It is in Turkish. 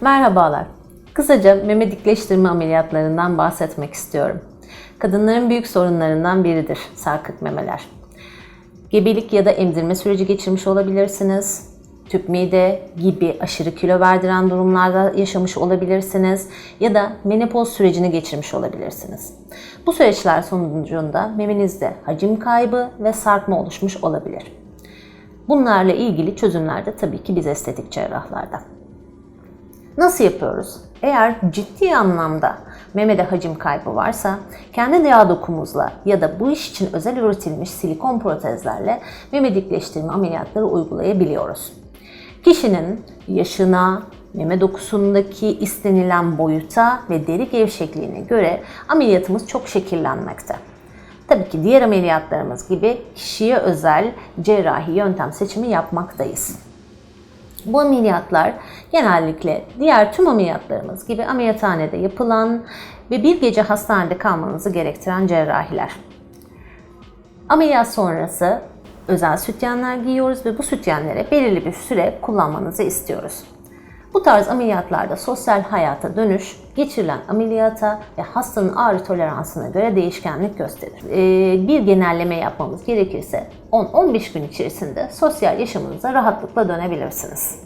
Merhabalar. Kısaca meme dikleştirme ameliyatlarından bahsetmek istiyorum. Kadınların büyük sorunlarından biridir sarkık memeler. Gebelik ya da emzirme süreci geçirmiş olabilirsiniz. Tüp mide gibi aşırı kilo verdiren durumlarda yaşamış olabilirsiniz ya da menopoz sürecini geçirmiş olabilirsiniz. Bu süreçler sonucunda memenizde hacim kaybı ve sarkma oluşmuş olabilir. Bunlarla ilgili çözümler de tabii ki biz estetik cerrahlarda. Nasıl yapıyoruz? Eğer ciddi anlamda memede hacim kaybı varsa kendi yağ dokumuzla ya da bu iş için özel üretilmiş silikon protezlerle meme dikleştirme ameliyatları uygulayabiliyoruz. Kişinin yaşına, meme dokusundaki istenilen boyuta ve deri gevşekliğine göre ameliyatımız çok şekillenmekte. Tabii ki diğer ameliyatlarımız gibi kişiye özel cerrahi yöntem seçimi yapmaktayız. Bu ameliyatlar genellikle diğer tüm ameliyatlarımız gibi ameliyathanede yapılan ve bir gece hastanede kalmanızı gerektiren cerrahiler. Ameliyat sonrası özel sütyenler giyiyoruz ve bu sütyenlere belirli bir süre kullanmanızı istiyoruz. Bu tarz ameliyatlarda sosyal hayata dönüş, geçirilen ameliyata ve hastanın ağrı toleransına göre değişkenlik gösterir. Ee, bir genelleme yapmamız gerekirse 10-15 gün içerisinde sosyal yaşamınıza rahatlıkla dönebilirsiniz.